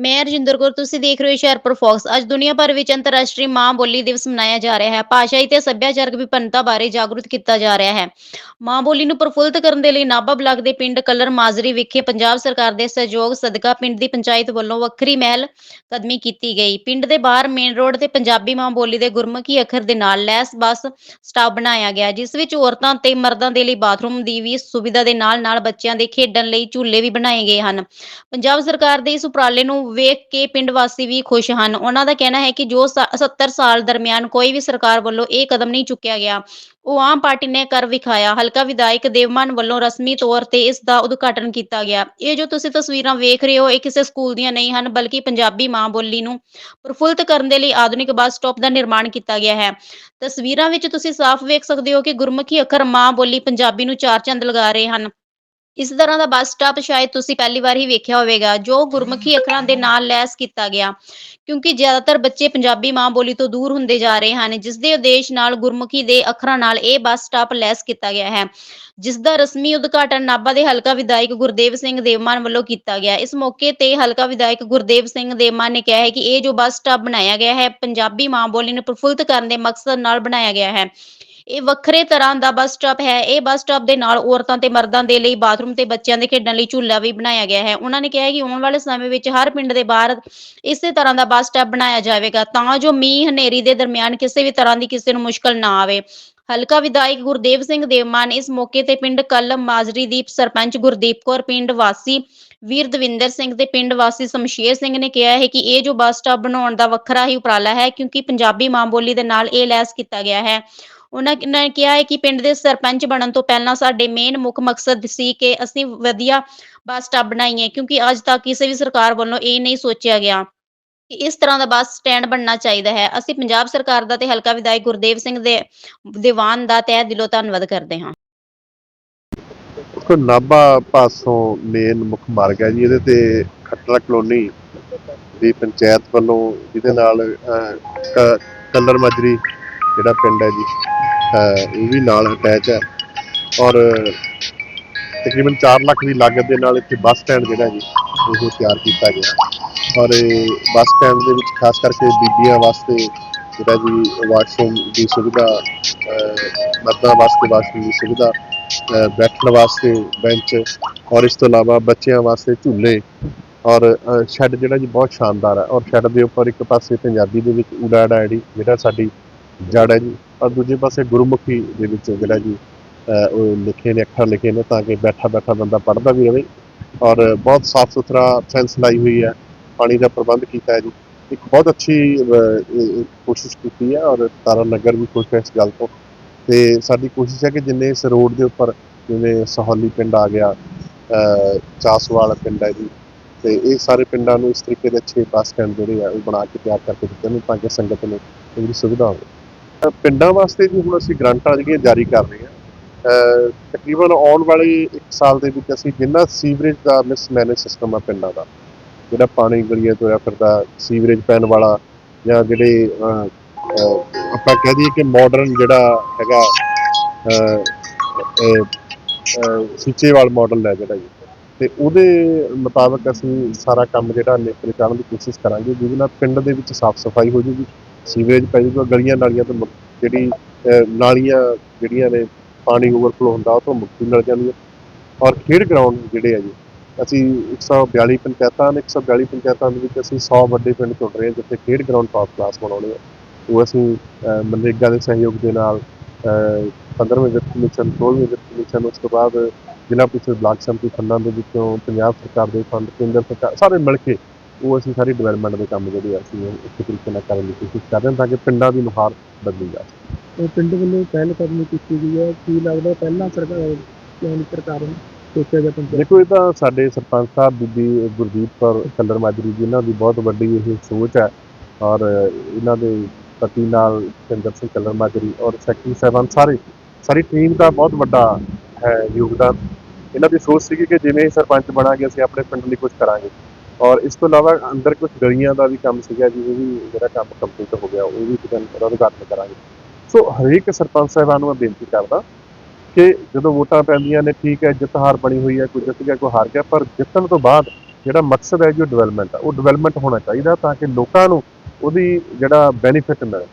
ਮੈਂ ਰਜਿੰਦਰ ਕੌਰ, ਤੁਸੀਂ ਦੇਖ ਰਹੇ ਹੋ ਸ਼ਹਿਰਪੁਰ ਫੌਕਸ ਅੱਜ ਦੁਨੀਆ ਭਰ ਵਿੱਚ ਅੰਤਰਰਾਸ਼ਟਰੀ ਮਾਂ ਬੋਲੀ ਦਿਵਸ ਮਨਾਇਆ ਜਾ ਰਿਹਾ ਹੈ। ਭਾਸ਼ਾਈ ਤੇ ਸੱਭਿਆਚਾਰਕ ਵਿਭਿੰਨਤਾ ਬਾਰੇ ਜਾਗਰੂਕ ਕੀਤਾ ਜਾ ਰਿਹਾ ਹੈ। ਮਾਂ ਬੋਲੀ ਨੂੰ ਪ੍ਰਫੁੱਲਤ ਕਰਨ ਦੇ ਲਈ ਨਾਭਾ ਬਲਾਕ ਦੇ ਪਿੰਡ ਕਲਰ ਮਾਜਰੀ ਵਿਖੇ ਪੰਜਾਬ ਸਰਕਾਰ ਦੇ ਸਹਿਯੋਗ ਸਦਕਾ ਪਿੰਡ ਦੀ ਪੰਚਾਇਤ ਵੱਲੋਂ ਵੱਖਰੀ ਮਹਿਲ ਕਦਮੀ ਕੀਤੀ ਗਈ। ਪਿੰਡ ਦੇ ਬਾਹਰ ਮੇਨ ਰੋਡ ਤੇ ਪੰਜਾਬੀ ਮਾਂ ਬੋਲੀ ਦੇ ਗੁਰਮੁਖੀ ਅੱਖਰ ਦੇ ਨਾਲ ਲੈਸ ਬੱਸ ਸਟਾਪ ਬਣਾਇਆ ਗਿਆ, ਜਿਸ ਵਿੱਚ ਔਰਤਾਂ ਤੇ ਮਰਦਾਂ ਦੇ ਲਈ ਬਾਥਰੂਮ ਦੀ ਵੀ ਸੁਵਿਧਾ ਦੇ ਨਾਲ ਨਾਲ ਬੱਚਿਆਂ ਦੇ ਖੇਡਣ ਲਈ ਝੂਲੇ ਵੀ ਬਣਾਏ ਗਏ ਹਨ। ਪੰਜਾਬ ਸਰਕਾਰ ਦੇ ਇਸ ਉਪਰਾਲੇ ਨੂੰ ਵੇਖ ਕੇ ਪਿੰਡ ਵਾਸੀ ਵੀ ਖੁਸ਼ ਹਨ। ਉਹਨਾਂ ਦਾ ਕਹਿਣਾ ਹੈ ਕਿ ਜੋ ਸਾ- 70 ਸਾਲ ਦਰਮਿਆਨ ਕੋਈ ਵੀ ਸਰਕਾਰ ਵੱਲੋਂ ਇਹ ਕਦਮ ਨਹੀਂ ਚੁੱਕਿਆ ਗਿਆ, ਉਹ ਆਮ ਪਾਰਟੀ ਨੇ ਕਰ ਵਿਖਾਇਆ। ਹਲਕਾ ਵਿਧਾਇਕ ਦੇਵਮਾਨ ਵੱਲੋਂ ਰਸਮੀ ਤੌਰ ਤੇ ਇਸ ਦਾ ਉਦਘਾਟਨ ਕੀਤਾ ਗਿਆ। ਇਹ ਜੋ ਤੁਸੀਂ ਤਸਵੀਰਾਂ ਵੇਖ ਰਹੇ ਹੋ, ਇਹ ਕਿਸੇ ਸਕੂਲ ਦੀਆਂ ਨਹੀਂ ਹਨ, ਬਲਕਿ ਪੰਜਾਬੀ ਮਾਂ ਬੋਲੀ ਨੂੰ ਪ੍ਰਫੁੱਲਤ ਕਰਨ ਦੇ ਲਈ ਆਧੁਨਿਕ ਬੱਸ ਸਟਾਪ ਦਾ ਨਿਰਮਾਣ ਕੀਤਾ ਗਿਆ ਹੈ। ਤਸਵੀਰਾਂ ਵਿੱਚ ਤੁਸੀਂ ਸਾਫ਼ ਵੇਖ ਸਕਦੇ ਹੋ ਕਿ ਗੁਰਮੁਖੀ ਅੱਖਰ ਮਾਂ ਬੋਲੀ ਪੰਜਾਬੀ ਨੂੰ ਚਾਰ ਚੰਦ ਲਗਾ ਰਹੇ ਹਨ। ਇਸ ਤਰ੍ਹਾਂ ਦਾ ਬੱਸ ਸਟਾਪ ਸ਼ਾਇਦ ਤੁਸੀਂ ਪਹਿਲੀ ਵਾਰ ਹੀ ਵੇਖਿਆ ਹੋਵੇਗਾ, ਜੋ ਗੁਰਮੁਖੀ ਅੱਖਰਾਂ ਦੇ ਨਾਲ ਲੈਸ ਕੀਤਾ ਗਿਆ। ਕਿਉਂਕਿ ਜ਼ਿਆਦਾਤਰ ਬੱਚੇ ਪੰਜਾਬੀ ਮਾਂ ਬੋਲੀ ਤੋਂ ਦੂਰ ਹੁੰਦੇ ਜਾ ਰਹੇ ਹਨ, ਜਿਸ ਦੇ ਉਦੇਸ਼ ਨਾਲ ਗੁਰਮੁਖੀ ਦੇ ਅੱਖਰਾਂ ਨਾਲ ਇਹ ਬੱਸ ਸਟਾਪ ਲੈਸ ਕੀਤਾ ਗਿਆ ਹੈ। ਜਿਸ ਦਾ ਰਸਮੀ ਉਦਘਾਟਨ ਨਾਭਾ ਦੇ ਹਲਕਾ ਵਿਧਾਇਕ ਗੁਰਦੇਵ ਸਿੰਘ ਦੇਵਮਾਨ ਵੱਲੋਂ ਕੀਤਾ ਗਿਆ। ਇਸ ਮੌਕੇ ਤੇ ਹਲਕਾ ਵਿਧਾਇਕ ਗੁਰਦੇਵ ਸਿੰਘ ਦੇਵਮਾਨ ਨੇ ਕਿਹਾ ਹੈ ਕਿ ਇਹ ਜੋ ਬੱਸ ਸਟਾਪ ਬਣਾਇਆ ਗਿਆ ਹੈ, ਪੰਜਾਬੀ ਮਾਂ ਬੋਲੀ ਨੂੰ ਪ੍ਰਫੁੱਲਤ ਕਰਨ ਦੇ ਮਕਸਦ ਨਾਲ ਬਣਾਇਆ ਗਿਆ ਹੈ। ਇਹ ਵੱਖਰੇ ਤਰ੍ਹਾਂ ਦਾ ਬੱਸ ਸਟਾਪ ਹੈ। ਇਹ ਬੱਸ ਸਟਾਪ ਦੇ ਨਾਲ ਔਰਤਾਂ ਤੇ ਮਰਦਾਂ ਦੇ ਲਈ ਬਾਥਰੂਮ ਤੇ ਬੱਚਿਆਂ ਦੇ ਖੇਡਣ ਲਈ ਝੂਲਾ ਵੀ ਬਣਾਇਆ ਗਿਆ ਹੈ। ਉਹਨਾਂ ਨੇ ਕਿਹਾ ਕਿ ਆਉਣ ਵਾਲੇ ਸਮੇਂ ਵਿੱਚ ਹਰ ਪਿੰਡ ਦੇ ਬਾਹਰ ਇਸੇ ਤਰ੍ਹਾਂ ਦਾ ਬੱਸ ਸਟਾਪ ਬਣਾਇਆ ਜਾਵੇਗਾ ਤਾਂ ਜੋ ਮੀਂਹ ਹਨੇਰੀ ਦੇ ਦਰਮਿਆਨ ਕਿਸੇ ਵੀ ਤਰ੍ਹਾਂ ਦੀ ਕਿਸੇ ਨੂੰ ਮੁਸ਼ਕਲ ਨਾ ਆਵੇ। ਹਲਕਾ ਵਿਧਾਇਕ ਗੁਰਦੇਵ ਸਿੰਘ ਦੇਵਮਾਨ ਇਸ ਮੌਕੇ ਤੇ ਪਿੰਡ ਕੱਲ ਮਾਜਰੀ ਦੀ ਸਰਪੰਚ ਗੁਰਦੀਪ ਕੌਰ, ਪਿੰਡ ਵਾਸੀ ਵੀਰ ਦਵਿੰਦਰ ਸਿੰਘ ਤੇ ਪਿੰਡ ਵਾਸੀ ਸ਼ਮਸ਼ੇਰ ਸਿੰਘ ਨੇ ਕਿਹਾ ਹੈ ਕਿ ਇਹ ਜੋ ਬੱਸ ਸਟਾਪ ਬਣਾਉਣ ਦਾ ਵੱਖਰਾ ਹੀ ਉਪਰਾਲਾ ਹੈ ਕਿਉਂਕਿ ਪੰਜਾਬੀ ਮਾਂ ਬੋਲੀ ਦੇ ਨਾਲ ਇਹ ਲੈਸ ਕੀਤਾ ਗਿਆ ਹੈ। ਉਹਨਾਂ ਨੇ ਕਿਹਾ ਹੈ ਕਿ ਪਿੰਡ ਦੇ ਸਰਪੰਚ ਬਣਨ ਤੋਂ ਪਹਿਲਾਂ ਸਾਡੇ ਮੇਨ ਮੁੱਖ ਮਕਸਦ ਸੀ ਕਿ ਅਸੀਂ ਵਧੀਆ ਬੱਸ ਸਟਾਪ ਬਣਾਈਏ, ਕਿਉਂਕਿ ਅੱਜ ਤੱਕ ਕਿਸੇ ਵੀ ਸਰਕਾਰ ਵੱਲੋਂ ਇਹ ਨਹੀਂ ਸੋਚਿਆ ਗਿਆ ਕਿ ਇਸ ਤਰ੍ਹਾਂ ਦਾ ਬੱਸ ਸਟੈਂਡ ਬਣਨਾ ਚਾਹੀਦਾ ਹੈ। ਅਸੀਂ ਪੰਜਾਬ ਸਰਕਾਰ ਦਾ ਤੇ ਹਲਕਾ ਵਿਧਾਇਕ ਗੁਰਦੇਵ ਸਿੰਘ ਦੇ ਦੀਵਾਨ ਦਾ ਤਹਿ ਦਿਲੋਂ ਧੰਨਵਾਦ ਕਰਦੇ ਹਾਂ। ਦੇਖੋ, ਨਾਭਾ ਪਾਸੋਂ ਮੇਨ ਮੁੱਖ ਮਾਰਗ ਹੈ ਜੀ, ਇਹਦੇ ਤੇ ਖੱਟੜਾ ਕਲੋਨੀ ਦੀ ਪੰਚਾਇਤ ਵੱਲੋਂ ਜਿਹਦੇ ਨਾਲ ਕਲਰ ਮਾਜਰੀ ਜਿਹੜਾ ਪਿੰਡ ਹੈ ਜੀ। ਅਹ, ਇਹ ਵੀ ਨਾਲ ਅਟੈਚ ਹੈ। ਔਰ ਤਕਰੀਬਨ 4 ਲੱਖ ਦੀ ਲਾਗਤ ਦੇ ਨਾਲ ਇੱਥੇ ਬੱਸ ਸਟੈਂਡ ਜਿਹੜਾ ਜੀ ਉਹ ਤਿਆਰ ਕੀਤਾ ਗਿਆ। ਔਰ ਬੱਸ ਸਟੈਂਡ ਦੇ ਵਿੱਚ ਖਾਸ ਕਰਕੇ ਬੀਬੀਆਂ ਵਾਸਤੇ ਜਿਹੜਾ ਜੀ ਵਾਸ਼ਰੂਮ ਦੀ ਸੁਵਿਧਾ ਮਰਦਾਂ ਵਾਸਤੇ ਵਾਸ਼ਰੂਮ ਦੀ ਸੁਵਿਧਾ ਬੈਠਣ ਵਾਸਤੇ ਬੈਂਚ ਔਰ ਇਸ ਤੋਂ ਇਲਾਵਾ ਬੱਚਿਆਂ ਵਾਸਤੇ ਝੂਲੇ ਔਰ ਸ਼ੈੱਡ ਜਿਹੜਾ ਜੀ ਬਹੁਤ ਸ਼ਾਨਦਾਰ ਹੈ। ਔਰ ਸ਼ੈੱਡ ਦੇ ਉੱਪਰ ਇੱਕ ਪਾਸੇ ਪੰਜਾਬੀ ਦੇ ਵਿੱਚ ਊੜਾ ਐੜਾ ਜਿਹੜਾ ਸਾਡੀ ਜੜ ਹੈ ਜੀ। ਔਰ ਦੂਜੇ ਪਾਸੇ ਗੁਰਮੁਖੀ ਦੇ ਵਿੱਚ ਜਿਹੜਾ ਜੀ ਉਹ ਲਿਖੇ ਨੇ, ਅੱਖਰ ਲਿਖੇ ਨੇ ਤਾਂ ਕਿ ਬੈਠਾ ਬੈਠਾ ਬੰਦਾ ਪੜ੍ਹਦਾ ਵੀ ਰਹੇ ਔਰ ਬਹੁਤ ਸਾਫ਼ ਸੁਥਰਾ ਫੈਂਸ ਲਾਈ ਹੋਈ ਹੈ। ਪਾਣੀ ਦਾ ਪ੍ਰਬੰਧ ਕੀਤਾ ਹੈ ਜੀ। ਇੱਕ ਬਹੁਤ ਅੱਛੀ ਕੋਸ਼ਿਸ਼ ਕੀਤੀ ਹੈ ਔਰ ਤਾਰਾ ਨਗਰ ਵੀ ਖੁਸ਼ ਹੈ ਇਸ ਗੱਲ ਤੋਂ। ਤੇ ਸਾਡੀ ਕੋਸ਼ਿਸ਼ ਹੈ ਕਿ ਜਿੰਨੇ ਇਸ ਰੋਡ ਦੇ ਉੱਪਰ ਜਿਵੇਂ ਸਹੌਲੀ ਪਿੰਡ ਆ ਗਿਆ, ਅਹ, ਚਾਸਵਾਲ ਪਿੰਡ ਹੈ ਜੀ। ਤੇ ਇਹ ਸਾਰੇ ਪਿੰਡਾਂ ਨੂੰ ਇਸ ਤਰੀਕੇ ਦੇ ਅੱਛੇ ਬੱਸ ਸਟੈਂਡ ਜਿਹੜੇ ਆ, ਉਹ ਬਣਾ ਕੇ ਤਿਆਰ ਕਰਕੇ ਦਿੱਤੇ ਨੇ ਤਾਂ ਕਿ ਸੰਗਤ ਨੂੰ ਇਹਦੀ ਸੁਵਿਧਾ ਹੋਵੇ। ਪਿੰਡਾਂ ਵਾਸਤੇ ਵੀ ਹੁਣ ਅਸੀਂ ਗ੍ਰਾਂਟਾਂ ਜਿਹੜੀਆਂ ਜਾਰੀ ਕਰ ਰਹੇ ਹਾਂ ਤਕਰੀਬਨ ਆਉਣ ਵਾਲੇ 1 ਸਾਲ ਦੇ ਵਿੱਚ ਅਸੀਂ ਜਿੰਨਾ ਸੀਵਰੇਜ ਦਾ ਮਿਸਮੈਨੇਜ ਸਿਸਟਮ ਆ ਪਿੰਡਾਂ ਦਾ ਜਿਹੜਾ ਪਾਣੀ ਗਲੀਆਂ ਤੋਂ ਆ ਫਿਰਦਾ ਸੀਵਰੇਜ ਪੈਣ ਵਾਲਾ ਜਾਂ ਜਿਹੜੇ ਆਪਾਂ ਕਹਿ ਦਈਏ ਕਿ ਮਾਡਰਨ ਜਿਹੜਾ ਹੈਗਾ ਅਹ, ਅਹ, ਅਹ, ਮਾਡਲ ਹੈ ਜਿਹੜਾ ਜੀ। ਤੇ ਉਹਦੇ ਮੁਤਾਬਕ ਅਸੀਂ ਸਾਰਾ ਕੰਮ ਜਿਹੜਾ ਨਿਪਟ ਕਰਨ ਦੀ ਕੋਸ਼ਿਸ਼ ਕਰਾਂਗੇ ਜਿਹਦੇ ਨਾਲ ਪਿੰਡ ਦੇ ਵਿੱਚ ਸਾਫ਼ ਸਫ਼ਾਈ ਹੋ ਜੂਗੀ। ਸੀਵਰੇਜ ਪੈ ਜੂਗਾ ਗਲੀਆਂ ਨਾਲੀਆਂ ਤੋਂ ਮੁਕ- ਜਿਹੜੀ ਨਾਲੀਆਂ ਜਿਹੜੀਆਂ ਨੇ, ਪਾਣੀ ਓਵਰਫਲੋ ਹੁੰਦਾ, ਉਹ ਤੋਂ ਮੁਕਤੀ ਮਿਲ ਜਾਂਦੀ ਹੈ। ਔਰ ਖੇਡ ਗਰਾਊਂਡ ਜਿਹੜੇ ਆ ਜੀ ਅਸੀਂ 142 ਪੰਚਾਇਤਾਂ ਨੇ 142 ਪੰਚਾਇਤਾਂ ਦੇ ਵਿੱਚ ਅਸੀਂ 100 ਵੱਡੇ ਪਿੰਡ ਚੁਣ ਰਹੇ ਹਾਂ, ਜਿੱਥੇ ਖੇਡ ਗਰਾਊਂਡ ਟਾਪ ਕਲਾਸ ਬਣਾਉਣੇ ਆ। ਉਹ ਅਸੀਂ ਮਨਰੇਗਾ ਦੇ ਸਹਿਯੋਗ ਦੇ ਨਾਲ 15ਵੇਂ ਵਿੱਤ ਕਮਿਸ਼ਨ 16ਵੇਂ ਵਿੱਤ ਕਮਿਸ਼ਨ, ਉਸ ਤੋਂ ਬਾਅਦ ਜ਼ਿਲ੍ਹਾ ਪ੍ਰੀਸ਼ਦ ਬਲਾਕ ਸੰਮਤੀ ਫੰਡਾਂ ਦੇ ਵਿੱਚੋਂ ਪੰਜਾਬ ਸਰਕਾਰ ਦੇ ਫੰਡ, ਕੇਂਦਰ ਸਰਕਾਰ, ਸਾਰੇ ਮਿਲ ਕੇ ਉਹ ਅਸੀਂ ਸਾਰੀ ਡਿਵੈਲਪਮੈਂਟ ਦੇ ਕੰਮ ਜਿਹੜੇ ਅਸੀਂ ਇੱਕ ਤਰੀਕੇ ਨਾਲ ਕਰਨ ਦੀ ਕੋਸ਼ਿਸ਼ ਕਰ ਰਹੇ ਹਾਂ ਤਾਂ ਕਿ ਪਿੰਡਾਂ ਦੀ ਨੁਹਾਰ ਬਦਲੀ ਜਾ ਸਕੇ। ਪਿੰਡ ਵੱਲੋਂ ਪਹਿਲ ਕਦਮੀ ਕੀਤੀ ਗਈ ਹੈ। ਕੀ ਲੱਗਦਾ ਪਹਿਲਾਂ ਸਰਕਾਰ ਕਿਉਂ ਨਹੀਂ ਸਰਕਾਰ ਨੇ ਸੋਚਿਆ ਜਾਂ ਪੰਚਾਇਤ? ਦੇਖੋ ਇਹ ਤਾਂ ਸਾਡੇ ਸਰਪੰਚ ਸਾਹਿਬ ਬੀਬੀ ਗੁਰਦੀਪ ਕੌਰ ਕਲਰ ਮਾਜਰੀ ਜੀ ਇਹਨਾਂ ਦੀ ਬਹੁਤ ਵੱਡੀ ਇਹ ਸੋਚ ਹੈ। ਔਰ ਇਹਨਾਂ ਦੇ ਪਤੀ ਨਾਲ ਸਿੰਦਰ ਸਿੰਘ ਕਲਰ ਮਾਜਰੀ ਔਰ ਸੈਕਟਰੀ ਸਾਹਿਬਾਨ ਸਾਰੇ ਸਾਰੀ ਟੀਮ ਦਾ ਬਹੁਤ ਵੱਡਾ ਹੈ ਯੋਗਦਾਨ। ਇਹਨਾਂ ਦੀ ਸੋਚ ਸੀਗੀ ਕਿ ਜਿਵੇਂ ਸਰਪੰਚ ਬਣਾਂਗੇ ਅਸੀਂ ਆਪਣੇ ਪਿੰਡ ਲਈ ਕੁਝ ਕਰਾਂਗੇ। ਔਰ ਇਸ ਤੋਂ ਇਲਾਵਾ ਅੰਦਰ ਕੁਝ ਗਲੀਆਂ ਦਾ ਵੀ ਕੰਮ ਸੀਗਾ ਜੀ ਵੀ ਜਿਹੜਾ ਕੰਮ ਕੰਪਲੀਟ ਹੋ ਗਿਆ, ਉਹ ਵੀ ਉਹਦਾ ਉਦਘਾਟਨ ਕਰਾਂਗੇ। ਸੋ ਹਰੇਕ ਸਰਪੰਚ ਸਾਹਿਬਾਨ ਨੂੰ ਮੈਂ ਬੇਨਤੀ ਕਰਦਾ ਕਿ ਜਦੋਂ ਵੋਟਾਂ ਪੈਂਦੀਆਂ ਨੇ, ਠੀਕ ਹੈ, ਜਿੱਤ ਹਾਰ ਬਣੀ ਹੋਈ ਹੈ, ਕੋਈ ਜਿੱਤ ਗਿਆ, ਕੋਈ ਹਾਰ ਗਿਆ, ਪਰ ਜਿੱਤਣ ਤੋਂ ਬਾਅਦ ਜਿਹੜਾ ਮਕਸਦ ਹੈ ਜੋ ਡਿਵੈਲਪਮੈਂਟ ਆ, ਉਹ ਡਿਵੈਲਪਮੈਂਟ ਹੋਣਾ ਚਾਹੀਦਾ ਤਾਂ ਕਿ ਲੋਕਾਂ ਨੂੰ ਉਹਦੀ ਜਿਹੜਾ ਬੈਨੀਫਿਟ ਮਿਲੇ।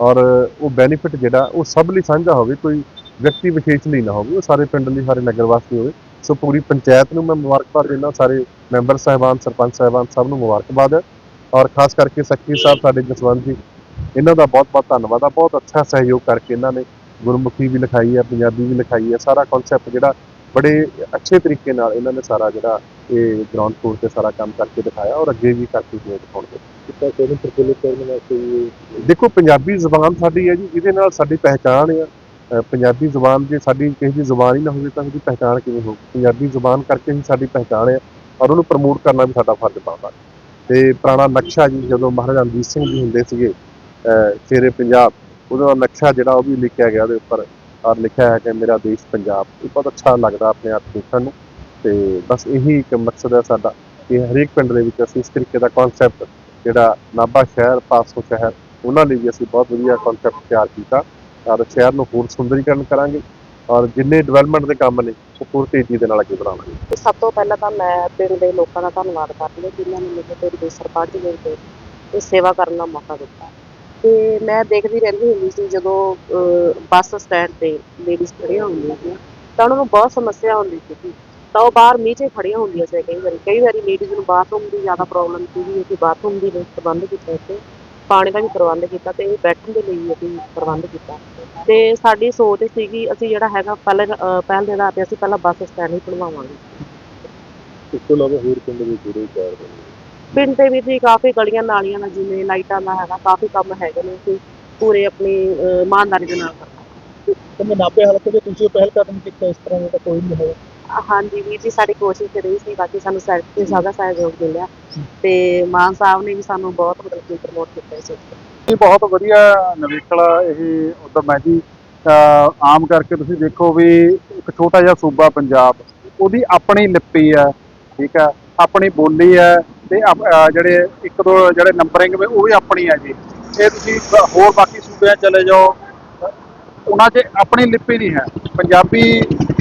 ਔਰ ਉਹ ਬੈਨੀਫਿਟ ਜਿਹੜਾ, ਉਹ ਸਭ ਲਈ ਸਾਂਝਾ ਹੋਵੇ, ਕੋਈ ਵਿਅਕਤੀ ਵਿਸ਼ੇਸ਼ ਲਈ ਨਾ ਹੋਵੇ, ਉਹ ਸਾਰੇ ਪਿੰਡ ਲਈ, ਸਾਰੇ ਨਗਰ ਵਾਸਤੇ ਹੋਵੇ। ਸੋ ਪੂਰੀ ਪੰਚਾਇਤ ਨੂੰ ਮੈਂ ਮੁਬਾਰਕਬਾਦ ਦਿੰਦਾ, ਸਾਰੇ ਮੈਂਬਰ ਸਾਹਿਬਾਨ ਸਰਪੰਚ ਸਾਹਿਬਾਨ ਸਭ ਨੂੰ ਮੁਬਾਰਕਬਾਦ ਹੈ ਔਰ ਖਾਸ ਕਰਕੇ ਸੈਕਟਰੀ ਸਾਹਿਬ ਸਾਡੇ ਜਸਵੰਤ ਜੀ ਇਹਨਾਂ ਦਾ ਬਹੁਤ ਬਹੁਤ ਧੰਨਵਾਦ ਆ ਬਹੁਤ ਅੱਛਾ ਸਹਿਯੋਗ ਕਰਕੇ ਇਹਨਾਂ ਨੇ ਗੁਰਮੁਖੀ ਵੀ ਲਿਖਾਈ ਹੈ ਪੰਜਾਬੀ ਵੀ ਲਿਖਾਈ ਹੈ ਸਾਰਾ ਕਨਸੈਪਟ ਜਿਹੜਾ ਬੜੇ ਅੱਛੇ ਤਰੀਕੇ ਨਾਲ ਇਹਨਾਂ ਨੇ ਸਾਰਾ ਜਿਹੜਾ ਇਹ ਗਰਾਊਂਡ ਫਲੋਰ ਤੇ ਸਾਰਾ ਕੰਮ ਕਰਕੇ ਦਿਖਾਇਆ ਔਰ ਅੱਗੇ ਵੀ ਕਰਕੇ ਹੋਏ ਦਿਖਾਉਣਗੇ ਕਿਤਾ ਕੋਈ ਪ੍ਰਫੁੱਲਿਤ ਕਰਨ ਵਾਸਤੇ ਵੀ ਦੇਖੋ ਪੰਜਾਬੀ ਜ਼ੁਬਾਨ ਸਾਡੀ ਹੈ ਜੀ ਜਿਹਦੇ ਨਾਲ ਸਾਡੀ ਪਹਿਚਾਣ ਆ। ਅਹ ਪੰਜਾਬੀ ਜ਼ੁਬਾਨ ਜੇ ਸਾਡੀ ਕਿਸੇ ਦੀ ਜ਼ੁਬਾਨ ਹੀ ਨਾ ਹੋਵੇ ਤਾਂ ਉਹਦੀ ਪਹਿਚਾਣ ਕਿਵੇਂ ਹੋਊ? ਪੰਜਾਬੀ ਜ਼ੁਬਾਨ ਕਰਕੇ ਹੀ ਸਾਡੀ ਪਹਿਚਾਣ ਹੈ ਔਰ ਉਹਨੂੰ ਪ੍ਰਮੋਟ ਕਰਨਾ ਵੀ ਸਾਡਾ ਫਰਜ਼ ਬਣਦਾ। ਤੇ ਪੁਰਾਣਾ ਨਕਸ਼ਾ ਜੀ ਜਦੋਂ ਮਹਾਰਾਜਾ ਰਣਜੀਤ ਸਿੰਘ ਜੀ ਹੁੰਦੇ ਸੀਗੇ, ਅਹ ਸ਼ੇਰੇ ਪੰਜਾਬ, ਉਹਦਾ ਨਕਸ਼ਾ ਜਿਹੜਾ ਉਹ ਵੀ ਲਿਖਿਆ ਗਿਆ ਉਹਦੇ ਉੱਪਰ, ਔਰ ਲਿਖਿਆ ਹੈ ਕਿ ਮੇਰਾ ਦੇਸ਼ ਪੰਜਾਬ। ਇਹ ਬਹੁਤ ਅੱਛਾ ਲੱਗਦਾ ਆਪਣੇ ਆਪ ਦੇਖਣ ਨੂੰ। ਤੇ ਬਸ ਇਹੀ ਇੱਕ ਮਕਸਦ ਹੈ ਸਾਡਾ ਕਿ ਹਰੇਕ ਪਿੰਡ ਦੇ ਵਿੱਚ ਅਸੀਂ ਇਸ ਤਰੀਕੇ ਦਾ ਕਨਸੈਪਟ ਜਿਹੜਾ ਨਾਭਾ ਸ਼ਹਿਰ, ਪਾਸੋਂ ਸ਼ਹਿਰ, ਉਹਨਾਂ ਲਈ ਵੀ ਅਸੀਂ ਬਹੁਤ ਵਧੀਆ ਕਨਸੈਪਟ ਤਿਆਰ ਕੀਤਾ। ਔਰ ਸ਼ਹਿਰ ਨੂੰ ਹੋਰ ਸੁੰਦਰੀਕਰਨ ਕਰਾਂਗੇ। ਔਰ ਜਿੰਨੇ ਡਿਵੈਲਪਮੈਂਟ ਦੇ ਕੰਮ ਨੇ ਹੋਰ ਤੇਜ਼ੀ ਦੇ ਨਾਲ ਅੱਗੇ ਵਧਾਵਾਂਗੇ। ਤੇ ਸਭ ਤੋਂ ਪਹਿਲਾਂ ਤਾਂ ਮੈਂ ਪਿੰਡ ਦੇ ਲੋਕਾਂ ਦਾ ਧੰਨਵਾਦ ਕਰਦੀ ਹਾਂ ਜਿਨ੍ਹਾਂ ਨੇ ਮੈਨੂੰ ਪਿੰਡ ਦੇ ਸਰਪੰਚ ਦੇ ਉੱਤੇ ਇਹ ਸੇਵਾ ਕਰਨ ਦਾ ਮੌਕਾ ਦਿੱਤਾ। ਤੇ ਮੈਂ ਦੇਖਦੀ ਰਹਿੰਦੀ ਹੁੰਦੀ ਸੀ ਜਦੋਂ ਬੱਸ ਸਟੈਂਡ ਤੇ ਲੇਡੀਜ਼ ਖੜੀਆਂ ਹੁੰਦੀਆਂ ਸੀ, ਤਾਂ ਉਹਨਾਂ ਨੂੰ ਬਹੁਤ ਸਮੱਸਿਆ ਹੁੰਦੀ ਸੀ ਤਾਂ ਉਹ ਬਾਹਰ ਮੀਂਹ 'ਚ ਖੜੀਆਂ ਹੁੰਦੀਆਂ ਸੀ ਕਈ ਵਾਰੀ। ਕਈ ਵਾਰੀ ਲੇਡੀਜ਼ ਨੂੰ ਬਾਥਰੂਮ ਦੀ ਜ਼ਿਆਦਾ ਪ੍ਰੋਬਲਮ ਸੀ ਅਸੀਂ ਬਾਥਰੂਮ ਦੀ ਵੀ ਕੀਤਾ ਇੱਥੇ ਪਾਣੀ ਦਾ ਵੀ ਪ੍ਰਬੰਧ ਕੀਤਾ ਤੇ ਬੈਠਣ ਦੇ ਲਈ ਵੀ ਅਸੀਂ ਪ੍ਰਬੰਧ ਕੀਤਾ। ਤੇ ਸਾਡੀ ਸੋਚ ਸੀਗੀ ਅਸੀਂ ਜਿਹੜਾ ਹੈਗਾ ਪਹਿਲੇ ਪਹਿਲ ਦੇ ਆਧਾਰ ਤੇ ਅਸੀਂ ਪਹਿਲਾਂ ਬੱਸ ਸਟੈਂਡ ਹੀ ਬਣਵਾਵਾਂਗੇ ਇਸ ਤੋਂ ਇਲਾਵਾ ਹੋਰ ਪਿੰਡ ਵੀ ਜੁੜੇ ਚਾਰ ਪਿੰਡ ਦੇ ਵਿੱਚ ਹੀ ਕਾਫੀ ਗਲੀਆਂ ਨਾਲੀਆਂ ਦਾ ਜਿਵੇਂ ਲਾਈਟਾਂ ਦਾ ਹੈਗਾ ਕਾਫੀ ਕੰਮ ਹੈਗੇ ਨੇ ਅਸੀਂ ਪੂਰੇ ਆਪਣੀ ਇਮਾਨਦਾਰੀ ਦੇ ਨਾਲ ਕਰਨਾ ਤੇ ਨਾਭੇ ਹਲਕੇ ਦੇ ਤੁਸੀਂ ਪਹਿਲ ਕਦਮ ਕੀਤਾ ਇਸ ਤਰ੍ਹਾਂ ਦਾ ਕੋਈ ਨਹੀਂ ਹੋਇਆ। ਹਾਂਜੀ ਵੀਰ ਜੀ ਸਾਡੀ ਕੋਸ਼ਿਸ਼ ਤੇ ਰਹੀ ਸੀ ਬਾਕੀ ਸਾਨੂੰ ਤੇ ਜ਼ਿਆਦਾ ਸਹਿਯੋਗ ਮਿਲਿਆ। ਤੇ ਮਾਨ ਸਾਹਿਬ ਨੇ ਵੀ ਸਾਨੂੰ ਬਹੁਤ ਮਤਲਬ ਕਿ ਪ੍ਰਮੋਟ ਕੀਤਾ ਇਸ ਵਿੱਚ ਇਹ ਬਹੁਤ ਵਧੀਆ ਨਵੇਕਲਾ ਇਹ ਉਦਮ ਹੈ ਜੀ ਆਮ ਕਰਕੇ ਤੁਸੀਂ ਦੇਖੋ ਵੀ ਇੱਕ ਛੋਟਾ ਜਿਹਾ ਸੂਬਾ ਪੰਜਾਬ ਉਹਦੀ ਆਪਣੀ ਲਿਪੀ ਹੈ ਠੀਕ ਹੈ ਆਪਣੀ ਬੋਲੀ ਹੈ ਤੇ ਜਿਹੜੇ ਇੱਕ ਦੋ ਜਿਹੜੇ ਨੰਬਰਿੰਗ ਵੀ ਉਹ ਵੀ ਆਪਣੀ ਹੈ ਜੀ। ਇਹ ਤੁਸੀਂ ਹੋਰ ਬਾਕੀ ਸੂਬਿਆਂ 'ਚ ਚਲੇ ਜਾਓ ਉਹਨਾਂ 'ਚ ਆਪਣੀ ਲਿਪੀ ਨਹੀਂ ਹੈ। ਪੰਜਾਬੀ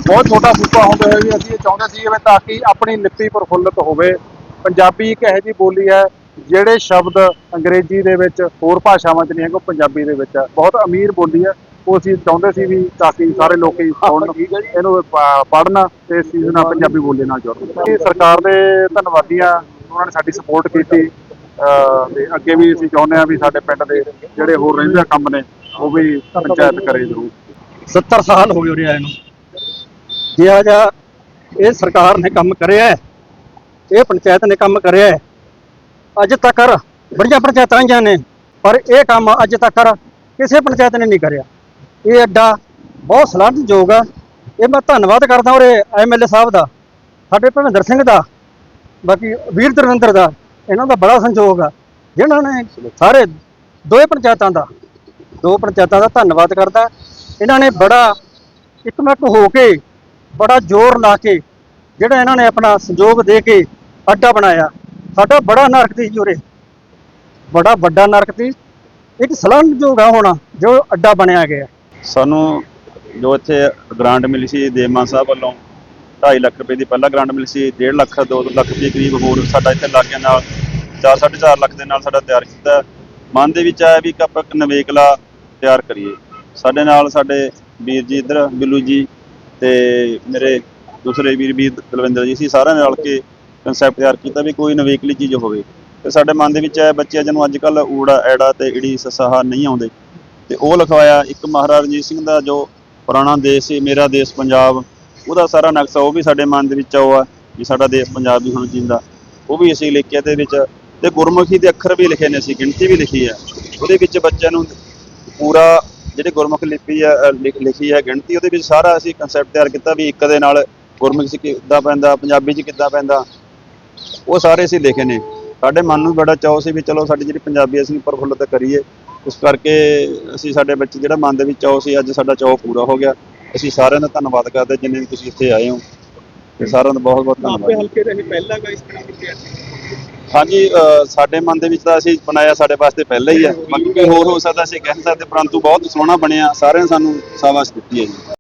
ਬਹੁਤ ਛੋਟਾ ਸੂਬਾ ਹੁੰਦੇ ਹੋਏ ਵੀ ਅਸੀਂ ਇਹ ਚਾਹੁੰਦੇ ਸੀ ਵੀ ਤਾਂ ਕਿ ਆਪਣੀ ਲਿਪੀ ਪ੍ਰਫੁੱਲਤ ਹੋਵੇ। ਪੰਜਾਬੀ ਇੱਕ ਇਹੋ ਜਿਹੀ ਬੋਲੀ ਹੈ ਜਿਹੜੇ ਸ਼ਬਦ ਅੰਗਰੇਜ਼ੀ ਦੇ ਵਿੱਚ ਹੋਰ ਭਾਸ਼ਾਵਾਂ 'ਚ ਨਹੀਂ ਹੈਗੇ ਉਹ ਪੰਜਾਬੀ ਦੇ ਵਿੱਚ ਹੈ। ਬਹੁਤ ਅਮੀਰ ਬੋਲੀ ਹੈ। ਉਹ ਅਸੀਂ ਚਾਹੁੰਦੇ ਸੀ ਵੀ ਤਾਂ ਕਿ ਸਾਰੇ ਲੋਕੀ ਸੁਣਨ ਇਹਨੂੰ ਪੜ੍ਹਨ ਤੇ ਇਸ ਚੀਜ਼ ਨਾਲ ਪੰਜਾਬੀ ਬੋਲੀ ਨਾਲ ਜੁੜਨ। ਇਹ ਸਰਕਾਰ ਦੇ ਧੰਨਵਾਦੀ ਆ ਉਹਨਾਂ ਨੇ ਸਾਡੀ ਸਪੋਰਟ ਕੀਤੀ। ਅਹ ਤੇ ਅੱਗੇ ਵੀ ਅਸੀਂ ਚਾਹੁੰਦੇ ਆ ਵੀ ਸਾਡੇ ਪਿੰਡ ਦੇ ਜਿਹੜੇ ਹੋਰ ਰਹਿੰਦੇ ਕੰਮ ਨੇ ਉਹ ਵੀ ਪੰਚਾਇਤ ਕਰੇ ਜ਼ਰੂਰ। 70 ਸਾਲ ਹੋ ਗਏ ਉਰੇ ਆਏ ਨੂੰ। ਜਿਹਾ ਜਿਹਾ ਇਹ ਸਰਕਾਰ ਨੇ ਕੰਮ ਕਰਿਆ ਹੈ, ਇਹ ਪੰਚਾਇਤ ਨੇ ਕੰਮ ਕਰਿਆ ਹੈ, ਅੱਜ ਤੱਕ ਬੜੀਆਂ ਪੰਚਾਇਤਾਂ ਆਈਆਂ ਨੇ ਪਰ ਇਹ ਕੰਮ ਅੱਜ ਤੱਕ ਕਿਸੇ ਪੰਚਾਇਤ ਨੇ ਨਹੀਂ ਕਰਿਆ। ਇਹ ਅੱਡਾ ਬਹੁਤ ਸਲਾਹੁਣਯੋਗ ਆ। ਇਹ ਮੈਂ ਧੰਨਵਾਦ ਕਰਦਾ ਉਰੇ ਐਮਐਲਏ ਸਾਹਿਬ ਦਾ ਸਾਡੇ ਭਵਿੰਦਰ ਸਿੰਘ ਦਾ ਬਾਕੀ ਵੀਰ ਦਰਵਿੰਦਰ ਦਾ ਇਹਨਾਂ ਦਾ ਬੜਾ ਸੰਯੋਗ ਆ। ਜਿਨ੍ਹਾਂ ਨੇ ਸਾਰੇ ਦੋਏ ਪੰਚਾਇਤਾਂ ਦਾ ਦੋ ਪੰਚਾਇਤਾਂ ਦਾ ਧੰਨਵਾਦ ਕਰਦਾ। ਇਹਨਾਂ ਨੇ ਬੜਾ ਇਕਮਕ ਹੋ ਕੇ ਬੜਾ ਜ਼ੋਰ ਲਾ ਕੇ ਜਿਹੜਾ ਇਹਨਾਂ ਨੇ ਆਪਣਾ ਸੰਯੋਗ ਦੇ ਕੇ ਅੱਡਾ ਬਣਾਇਆ। ਸਾਡਾ ਬੜਾ ਨਰਕ ਸੀ ਜੀ ਬੜਾ ਵੱਡਾ ਨਰਕ ਸੀ। ਇੱਕ ਸਲਾਹੁਣਯੋਗ ਆ ਹੋਣਾ, ਜੋ ਅੱਡਾ ਬਣਿਆ ਗਿਆ। ਸਾਨੂੰ ਜੋ ਇੱਥੇ ਗ੍ਰਾਂਟ ਮਿਲੀ ਸੀ ਦੇਵਾਂ ਸਾਹਿਬ ਵੱਲੋਂ 2.5 ਲੱਖ ਰੁਪਏ ਦੀ ਪਹਿਲਾਂ ਗ੍ਰਾਂਟ ਮਿਲੀ ਸੀ 1.5 ਲੱਖ 2 ਲੱਖ ਦੇ ਕਰੀਬ ਹੋਰ ਸਾਡਾ ਇੱਥੇ ਲਾਗਿਆਂ ਨਾਲ 4 4.5 ਲੱਖ ਦੇ ਨਾਲ ਸਾਡਾ ਤਿਆਰ ਕੀਤਾ। ਮਨ ਦੇ ਵਿੱਚ ਆਇਆ ਵੀ ਕਿ ਆਪਾਂ ਇੱਕ ਨਵੇਕਲਾ ਤਿਆਰ ਕਰੀਏ। ਸਾਡੇ ਨਾਲ ਸਾਡੇ ਵੀਰ ਜੀ ਇੱਧਰ, ਬਿੱਲੂ ਜੀ ਤੇ ਮੇਰੇ ਦੂਸਰੇ ਵੀਰ ਵੀਰ ਦਲਵਿੰਦਰ ਜੀ ਸੀ, ਸਾਰਿਆਂ ਨੇ ਰਲ ਕੇ ਕਨਸੈਪਟ ਤਿਆਰ ਕੀਤਾ ਵੀ ਕੋਈ ਨਵੇਕਲੀ ਚੀਜ਼ ਹੋਵੇ। ਤੇ ਸਾਡੇ ਮਨ ਦੇ ਵਿੱਚ ਆਇਆ ਬੱਚਿਆਂ ਜਿਹਨੂੰ ਅੱਜ ਕੱਲ ਊੜਾ, ਐੜਾ ਤੇ ਈੜੀ ਸਸਾਹਾ ਨਹੀਂ ਆਉਂਦੇ। ਤੇ ਉਹ ਲਿਖਵਾਇਆ ਇੱਕ ਮਹਾਰਾਜਾ ਰਣਜੀਤ ਸਿੰਘ ਦਾ ਜੋ ਪੁਰਾਣਾ ਦੇਸ਼ ਸੀ, ਮੇਰਾ ਦੇਸ਼ ਪੰਜਾਬ, ਉਹਦਾ ਸਾਰਾ ਨਕਸ਼ਾ ਉਹ ਵੀ ਸਾਡੇ ਮਨ ਦੇ ਵਿੱਚ ਆਉ ਆ ਵੀ ਸਾਡਾ ਦੇਸ਼ ਪੰਜਾਬ ਵੀ ਹੁਣ ਜਿੰਦਾ। ਉਹ ਵੀ ਅਸੀਂ ਲਿਖਿਆ ਤੇ ਵਿੱਚ, ਤੇ ਗੁਰਮੁਖੀ ਦੇ ਅੱਖਰ ਵੀ ਲਿਖੇ ਨੇ ਅਸੀਂ, ਗਿਣਤੀ ਵੀ ਲਿਖੀ ਆ। ਉਹਦੇ ਵਿੱਚ ਬੱਚਿਆਂ ਨੂੰ ਪੂਰਾ ਜਿਹੜੇ ਗੁਰਮੁਖ ਲਿਪੀ ਆ ਲਿਖ- ਲਿਖੀ ਹੈ ਗਿਣਤੀ, ਉਹਦੇ ਵਿੱਚ ਸਾਰਾ ਅਸੀਂ ਕਨਸੈਪਟ ਤਿਆਰ ਕੀਤਾ ਵੀ ਇੱਕ ਦੇ ਨਾਲ ਗੁਰਮੁਖੀ 'ਚ ਕਿੱਦਾਂ ਪੈਂਦਾ, ਪੰਜਾਬੀ 'ਚ ਕਿੱਦਾਂ ਪੈਂਦਾ ਉਹ ਸਾਰੇ ਅਸੀਂ ਲਿਖੇ ਨੇ। ਸਾਡੇ ਮਨ ਨੂੰ ਬੜਾ ਚਾਅ ਸੀ ਵੀ ਚਲੋ ਸਾਡੀ ਜਿਹੜੀ ਪੰਜਾਬੀ ਅਸੀਂ ਪ੍ਰਫੁੱਲਤ ਕਰੀਏ। ਉਸ ਕਰਕੇ ਅਸੀਂ ਸਾਡੇ ਬੱਚੇ ਜਿਹੜਾ ਮਨ ਦੇ ਵਿੱਚ ਚਾਅ ਸੀ ਅੱਜ ਸਾਡਾ ਚਾਅ ਪੂਰਾ ਹੋ ਗਿਆ। ਅਸੀਂ ਸਾਰਿਆਂ ਦਾ ਧੰਨਵਾਦ ਕਰਦੇ ਜਿੰਨੇ ਵੀ ਤੁਸੀਂ ਇੱਥੇ ਆਏ ਹੋ। ਤੇ ਸਾਰਿਆਂ ਦਾ ਬਹੁਤ ਬਹੁਤ ਧੰਨਵਾਦ। ਹਲਕੇ ਦੇ ਪਹਿਲਾਂ ਗਾ ਇਸ ਤਰ੍ਹਾਂ ਦੀ ਹਾਂਜੀ ਸਾਡੇ ਮਨ ਦੇ ਵਿੱਚ ਤਾਂ ਅਸੀਂ ਬਣਾਇਆ ਸਾਡੇ ਵਾਸਤੇ ਪਹਿਲਾਂ ਹੀ ਹੈ ਬਾਕੀ ਕੋਈ ਹੋਰ ਹੋ ਸਕਦਾ ਅਸੀਂ ਕਹਿ ਸਕਦੇ ਪਰੰਤੂ ਬਹੁਤ ਸੋਹਣਾ ਬਣਿਆ। ਸਾਰਿਆਂ ਸਾਨੂੰ ਸ਼ਾਬਾਸ਼ ਦਿੱਤੀ ਹੈ ਜੀ।